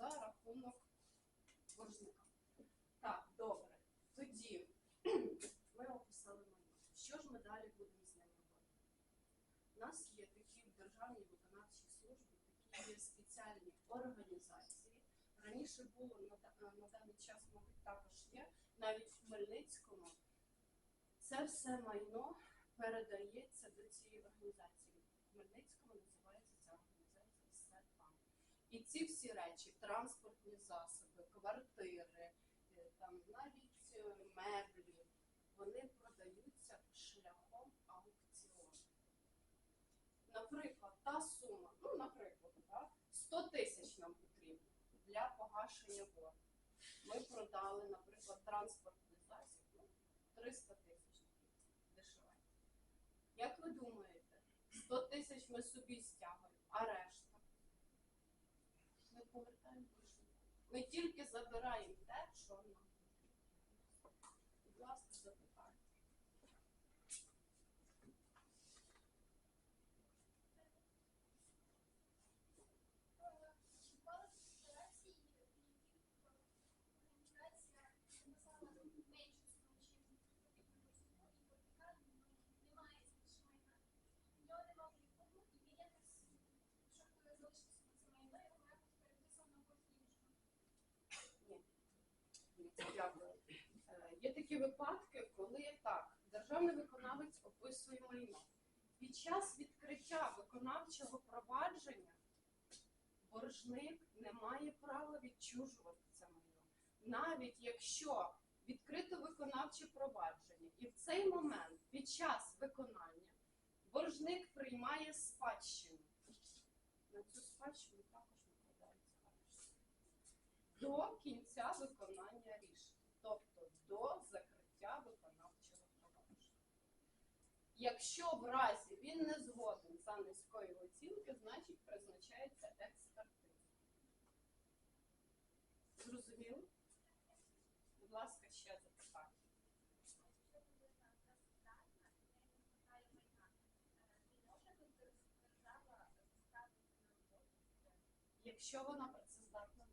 за рахунок боржника. Так, добре. Тоді ми описали майно. Що ж ми далі будемо з ним робити? У нас є такі в державній виконавчій службі, такі є спеціальні організації. Раніше було на, на даний час, мабуть, також є, навіть в Хмельницькому. Це все майно передається до цієї організації. В Хмельницькому називається ця організація СЕПАМ. І ці всі речі, транспортні засоби, квартири, е, там навіть меблі, вони продаються шляхом аукціону. Наприклад, та сума, ну, наприклад, так, 100 тисяч нам потрібно для погашення боргу. Ми продали, наприклад, транспортний засіб, ну, 300 тисяч дешеве. Як ви думаєте, 100 тисяч ми собі стягуємо, а решта? Ми тільки забираємо те, що нам потрібно. Будь ласка, запитання. Шукала федерації організація написала меншу суму, чим потрібно боржнику, і боржника немає більше майна. У нього нема прибутку, і він якось, щоб залишитися на це майно, його якось переписав на борг іншого. Е, Є такі випадки, коли так, державний виконавець описує майно. Під час відкриття виконавчого провадження боржник не має права відчужувати це майно. Навіть якщо відкрито виконавче провадження, і в цей момент під час виконання боржник приймає спадщину. На цю спадщину також накладається до кінця виконання рішення, до закриття виконавчого провадження. Якщо в разі він не згоден за низької оцінки, значить призначається експертиза. Зрозуміло? Будь ласка, ще запитання. Якщо вона працездатна,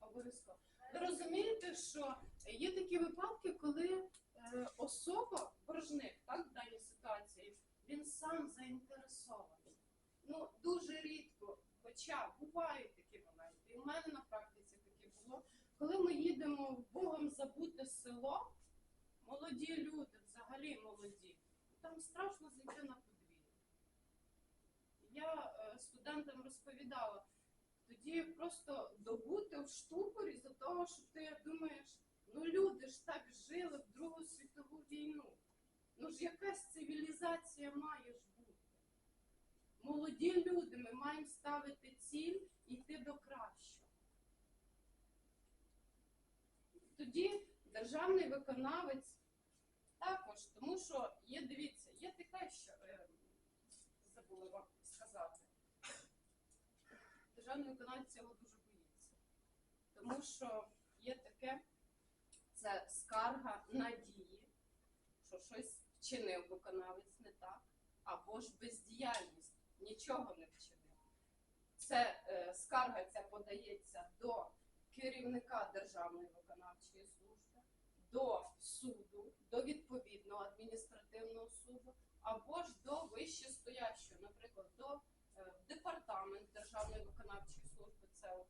да. обов'язково. Ви розумієте, що є такі випадки, коли е, особа, боржник, так, в даній ситуації, він сам заінтересований. Ну, дуже рідко, хоча бувають такі моменти. І в мене на практиці таке було. Коли ми їдемо в Богом забуте село, молоді люди, взагалі молоді, там страшно зайти на подвір'я. Я е, студентам розповідала, тоді просто добути в штупорі за того, що ти думаєш, ну люди ж так жили в Другу світову війну. Ну ж якась цивілізація має ж бути. Молоді люди, ми маємо ставити ціль і йти до кращого. Тоді державний виконавець також, тому що є, дивіться, є таке, що е, забула вам сказати. Державний виконавець цього дуже боїться. Тому що є таке, це скарга надії, що щось вчинив виконавець не так, або ж бездіяльність, нічого не вчинив. Це е, скарга ця подається до керівника Державної виконавчої служби, до суду, до відповідного адміністративного суду, або ж до вищестоящого, наприклад, до е, департамент Державної виконавчої служби, це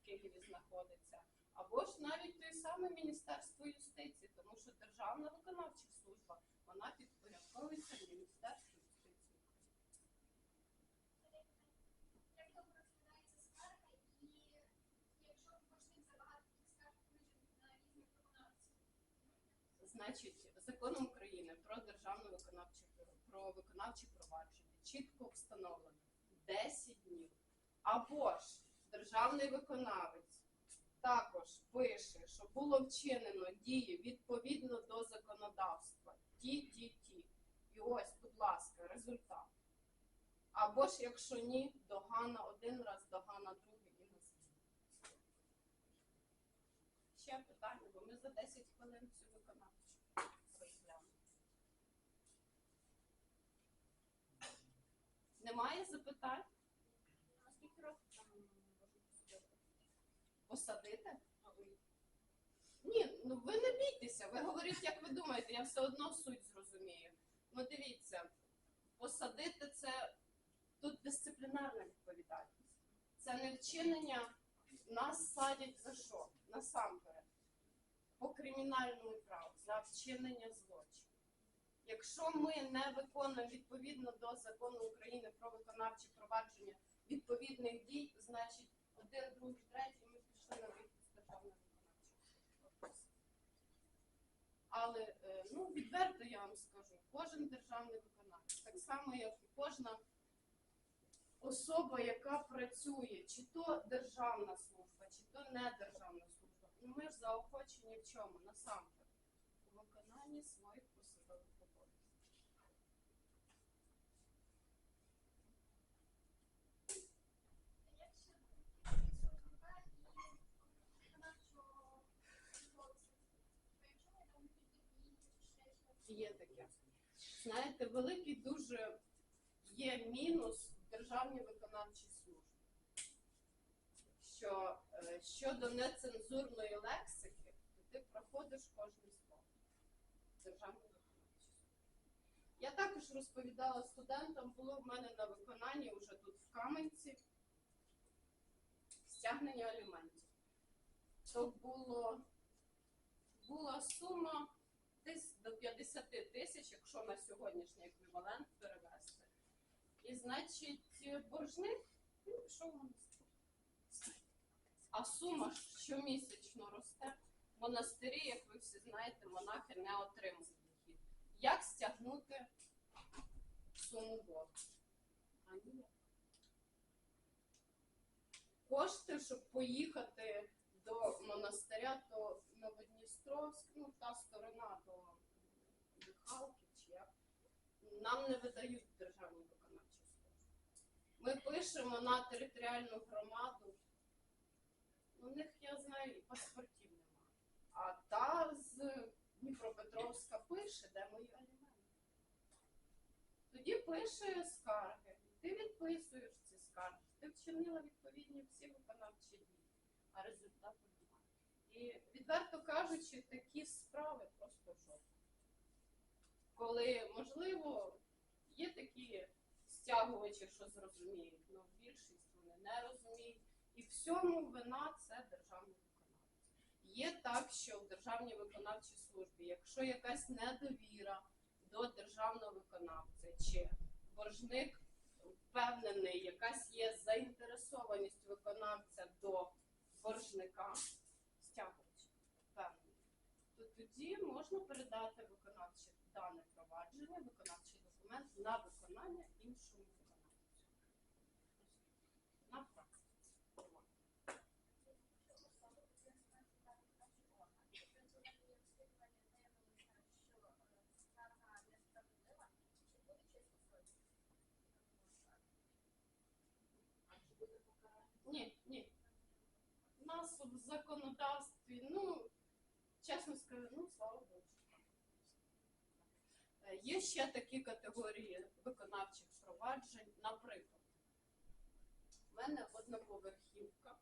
в Києві знаходиться, або ж навіть той самий Міністерство юстиції, тому що Державна виконавча служба вона підпорядковується Міністерству юстиції. Довго розглядається скарга, і якщо боржник забагато скарг на різних виконавців? Значить, законом України про державну виконавчу про виконавче провадження чітко встановлено 10 днів. Або ж державний виконавець також пише, що було вчинено дії відповідно до законодавства. Ті, ті, ті. І ось, будь ласка, результат. Або ж, якщо ні, догана один раз, догана другий і на. Ще питання, бо ми за 10 хвилин цю виконавчу розглянемо. Немає запитань? А скільки років там може Посадити? Ні, ну ви не бійтеся, ви говорите, як ви думаєте, я все одно суть зрозумію. Ну дивіться, посадити це тут дисциплінарна відповідальність. Це не вчинення, нас садять за що? Насамперед, по кримінальному праву, за вчинення злочину. Якщо ми не виконуємо відповідно до закону України про виконавче провадження відповідних дій, значить один, другий, третій Але е, ну відверто я вам скажу, кожен державний виконавець, так само як і кожна особа, яка працює, чи то державна служба, чи то не державна служба. Ну ми ж заохочені в чому? Насамперед, у виконанні своїх посадових обов'язків. Як ще працівника і виконавчого службовця? Якщо вони там підбігли чи ще щось? Є таке. Знаєте, великий дуже є мінус в державній виконавчій службі. Що е, щодо нецензурної лексики, то ти проходиш кожний спор державної виконавчої служби. Я також розповідала студентам, було в мене на виконанні вже тут в Каменці стягнення аліментів. То було, була сума до 50 тисяч, якщо на сьогоднішній еквівалент перевести. І значить, боржник він пішов монастир. А сума щомісячно росте. Монастирі, як ви всі знаєте, монахи не отримують дохід. Як стягнути суму боргу? А ніяк. Кошти, щоб поїхати до монастиря, то Новодністровськ, ну та сторона до Михалки чи нам не видають державні виконавчі служби. Ми пишемо на територіальну громаду. У них, я знаю, і паспортів немає. А та з Дніпропетровська пише, де мої аліменти. Тоді пише скарги. Ти відписуєш ці скарги. Ти вчинила відповідні всі виконавчі дії, а результату немає. І відверто кажучи, такі справи просто жодні. Коли, можливо, є такі стягувачі, що зрозуміють, але більшість вони не розуміють. І всьому вина це державний виконавець. Є так, що в державній виконавчій службі, якщо якась недовіра до державного виконавця, чи боржник впевнений, якась є заінтересованість виконавця до боржника, стягувача, впевнений, то тоді можна передати виконавче дане провадження, виконавчий документ на виконання іншому виконавцю. На. Ні, ні. У нас в законодавстві, ну, чесно скажу, ну, слава Богу. Є ще такі категорії виконавчих проваджень. Наприклад, в мене одноповерхівка.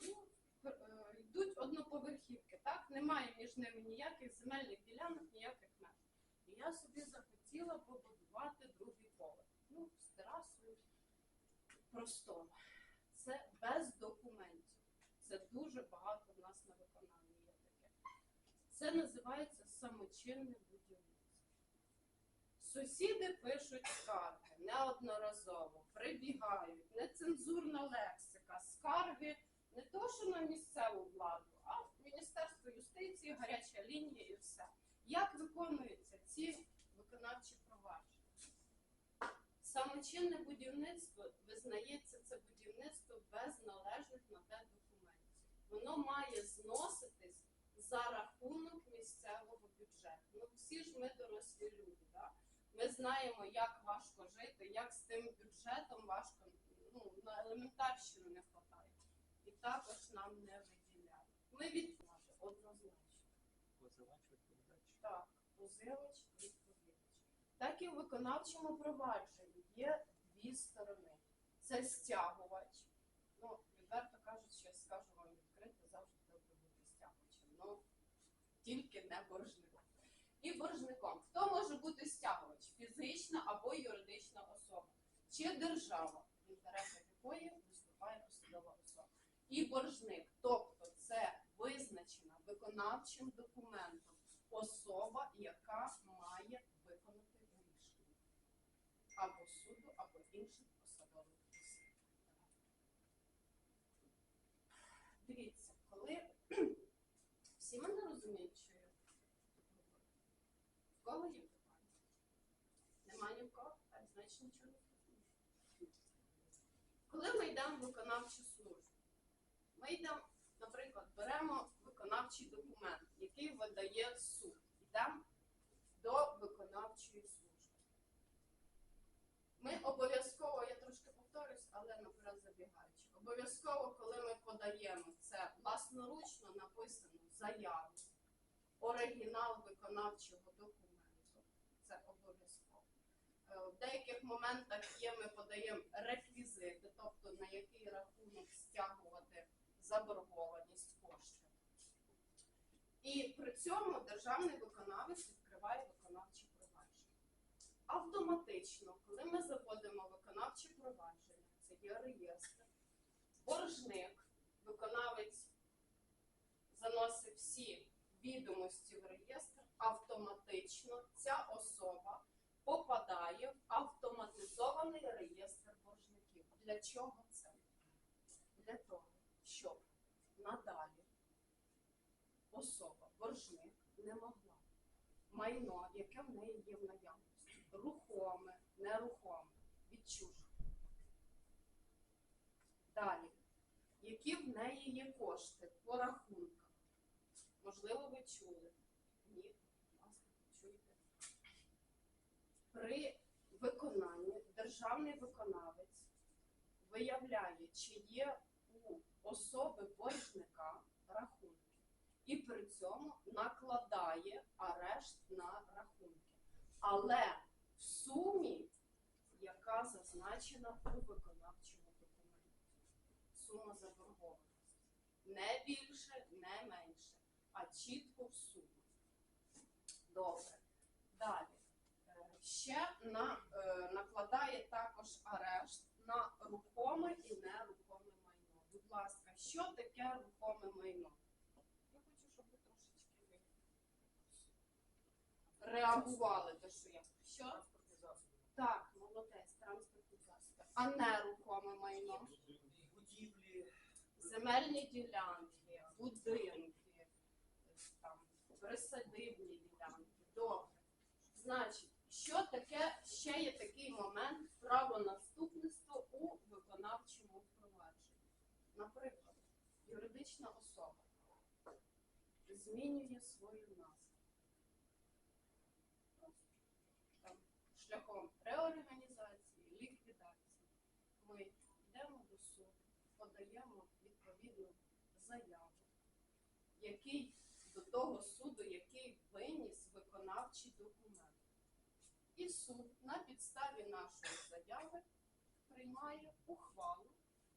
Ну, е, йдуть одноповерхівки, так? Немає між ними ніяких земельних ділянок, ніяких меж. І я собі захотіла побудувати другий поверх. Ну, з терасою простором. Це без документів. Це дуже багато в нас на виконанні є таке. Це називається самочинне будівництво. Сусіди пишуть скарги неодноразово, прибігають, нецензурна лексика, скарги не то, що на місцеву владу, а в Міністерство юстиції, гаряча лінія і все. Як виконуються ці виконавчі провадження? Самочинне будівництво визнається це будівництво без належних на те документів. Воно має зноситись за рахунок місцевого бюджету. Ну всі ж ми дорослі люди. Да? Ми знаємо, як важко жити, як з тим бюджетом важко, ну, на елементарщину не вистачає. І також нам не виділяють. Ми відповідаємо однозначно. Позивач відповідач? Так, позивач відповідач. Так і в виконавчому провадженні є дві сторони. Це стягувач. Ну, відверто кажучи, скажу вам відкрито, завжди добре бути стягувачем. Ну, тільки не боржник. І боржником. Хто може бути стягувач? Фізична або юридична особа, чи держава, в інтересах якої виступає посадова особа. І боржник, тобто це визначена виконавчим документом особа, яка має виконати рішення або суду, або інших посадових осіб. Дивіться, коли всі мене розуміють, що я говорю? В кого є питання? Ні в кого? Так, значить нічого не зрозуміло. Коли ми йдемо в виконавчу службу, ми йдемо, наприклад, беремо виконавчий документ, який видає суд. Йдемо до виконавчої служби. Ми обов'язково, я трошки повторюсь, але наперед забігаючи. Обов'язково, коли ми подаємо це власноручно написану заяву, оригінал виконавчого документу. В деяких моментах є, ми подаємо реквізити, тобто на який рахунок стягувати заборгованість коштів. І при цьому державний виконавець відкриває виконавче провадження. Автоматично, коли ми заводимо виконавче провадження, це є реєстр, боржник, виконавець заносить всі відомості в реєстр, автоматично ця особа попадає в автоматизований реєстр боржників. Для чого це? Для того, щоб надалі особа, боржник, не могла майно, яке в неї є в наявності, рухоме, нерухоме, відчужити. Далі, які в неї є кошти по рахунках? Можливо, ви чули. Ні, будь ласка, почуйте. При виконанні державний виконавець виявляє, чи є у особи боржника рахунки, і при цьому накладає арешт на рахунки. Але в сумі, яка зазначена у виконавчому документі. Сума заборгованості. Не більше, не менше, а чітко в сумі. Добре. Далі. Е, Ще на, е, накладає також арешт на рухоме і нерухоме майно. Будь ласка, що таке рухоме майно? Я хочу, щоб ви трошечки реагували те, що я. Що? Так, молодець, транспортні засоби. А нерухоме майно? Будівлі. Земельні ділянки, будинки, там, присадибні ділянки. Добре. Значить, що таке ще є такий момент правонаступництва у виконавчому впровадженні? Наприклад, юридична особа змінює свою назву. Там, шляхом реорганізації, ліквідації. Ми йдемо до суду, подаємо відповідну заяву, який до того суду, який виніс виконавчий документ. І суд на підставі нашої заяви приймає ухвалу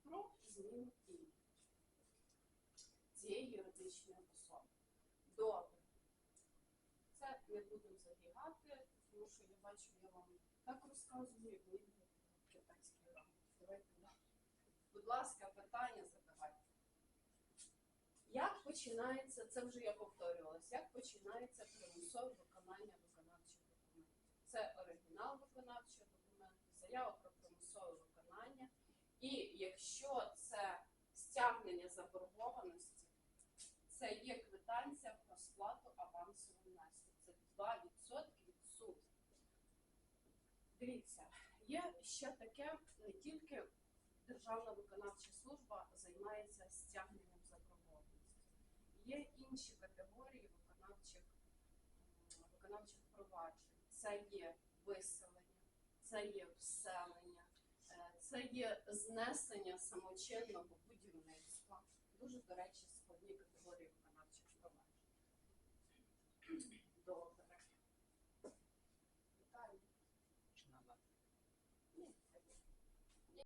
про зміну імені цієї юридичної особи. Добре. Це не будемо забігати, тому що я бачу, я вам так розказую, як ранок. Давайте далі. Будь ласка, питання задавайте. Як починається, це вже я повторювалася, як починається примусове виконання виконавчих документів? Це оригінал виконавчого документу, заява про примусове виконання. І якщо це стягнення заборгованості, це є квитанція про сплату авансового внеску. Це 2% від суду. Дивіться, є ще таке, не тільки Державна виконавча служба займається стягненням заборгованості. Є інші категорії виконавчих, виконавчих проваджень. Це є виселення, це є вселення, е, це є знесення самочинного будівництва. Дуже, до речі,